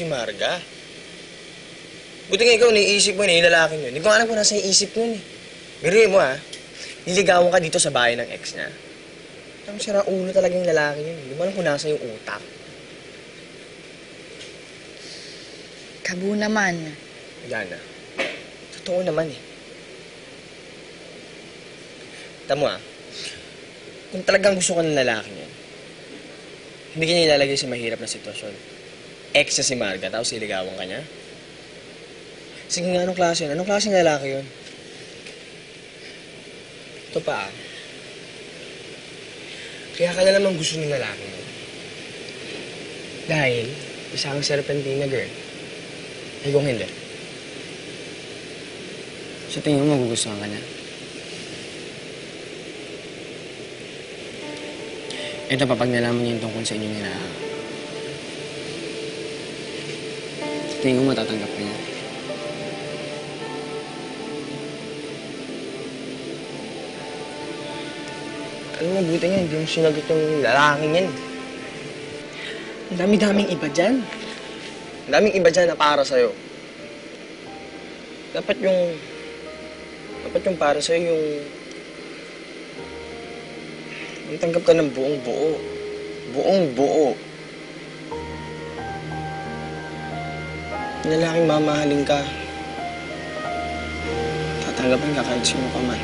si Marga. Buti nga ikaw, naiisip mo na yung lalaking yun. Hindi ko alam kung nasa isip nun eh. Biruin mo ha, niligawan ka dito sa bahay ng ex niya. Tapos sira ulo talaga yung lalaki yun. Hindi mo alam kung nasa yung utak. Kabu naman. Yana, totoo naman eh. Tamo ah, kung talagang gusto ka ng lalaki niya, hindi ka niya ilalagay sa mahirap na sitwasyon. Ex niya si Marga, tapos iligawan ka niya? Sige nga, anong klase yun? Anong klase ng lalaki yun? Ito pa ah. Kaya ka na naman gusto ng lalaki yun. Dahil, isa kang serpentina girl. Ay kung hindi. Sa tingin mo, magugustuhan ka niya? Ito pa, pag nalaman niya yung tungkol sa inyong nila. Tingin mo, matatanggap ka niya? Alam mo, buti nga, hindi mo sinagot yung lalaking yan. Ang dami-daming iba dyan. Ang daming iba dyan na para sa'yo. Dapat yung... Dapat yung para sa'yo yung... Yung tanggap ka ng buong buo. Buong buo. Yung lalaking mamahalin ka. Tatanggapin ka kahit sino ka man.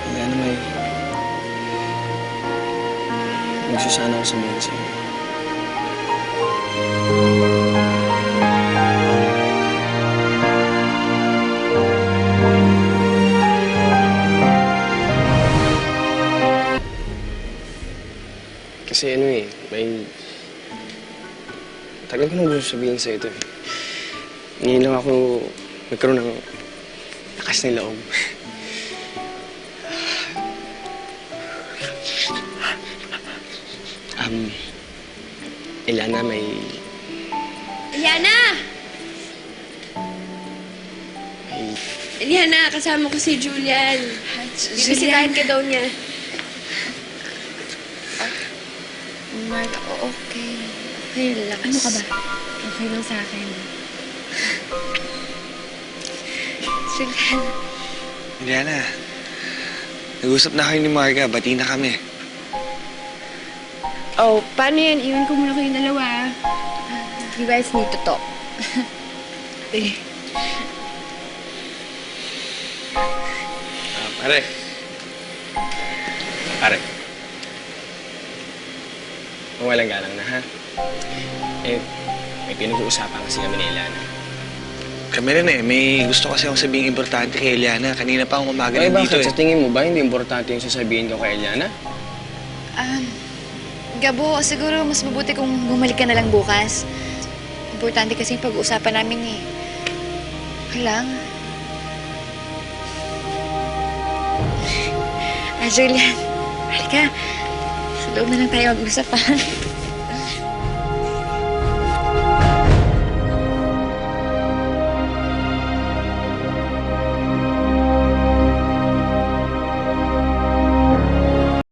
Kaya na may... Gusto sana ako sabihin sa'yo. Kasi ano eh, may... Tagal ko nang gusto sabihin sa'yo ito eh. Ngayon lang ako nagkaroon ng lakas ng loob. Um, Ilana, may... Eliana! may... Eliana, kasama ko si Julian. Bibisitahin ka daw niya. Mark, o- okay. Okay, relax. Ano ka ba? Okay lang sa akin. Julian. Indiana, nag-usap na kayo ni Marga. Bati na kami. Oh, paano yan? Iwan ko muna kayong dalawa. ah. You guys need to talk. Sige. Ah, pare. Pare. Mawalang galang na, ha? Eh, may pinag-uusapan kasi kami ni Ilana. Kami rin eh. May gusto kasi akong sabihin importante kay Eliana. Kanina pa akong umaga Ay, nandito bakit? eh. Sa tingin mo ba hindi importante yung sasabihin ko kay Eliana? Um, Gabo, siguro mas mabuti kung bumalik ka na lang bukas. Importante kasi yung pag-uusapan namin eh. Lang. Ah, Julian, halika. Loob na lang tayo mag-usap, ha?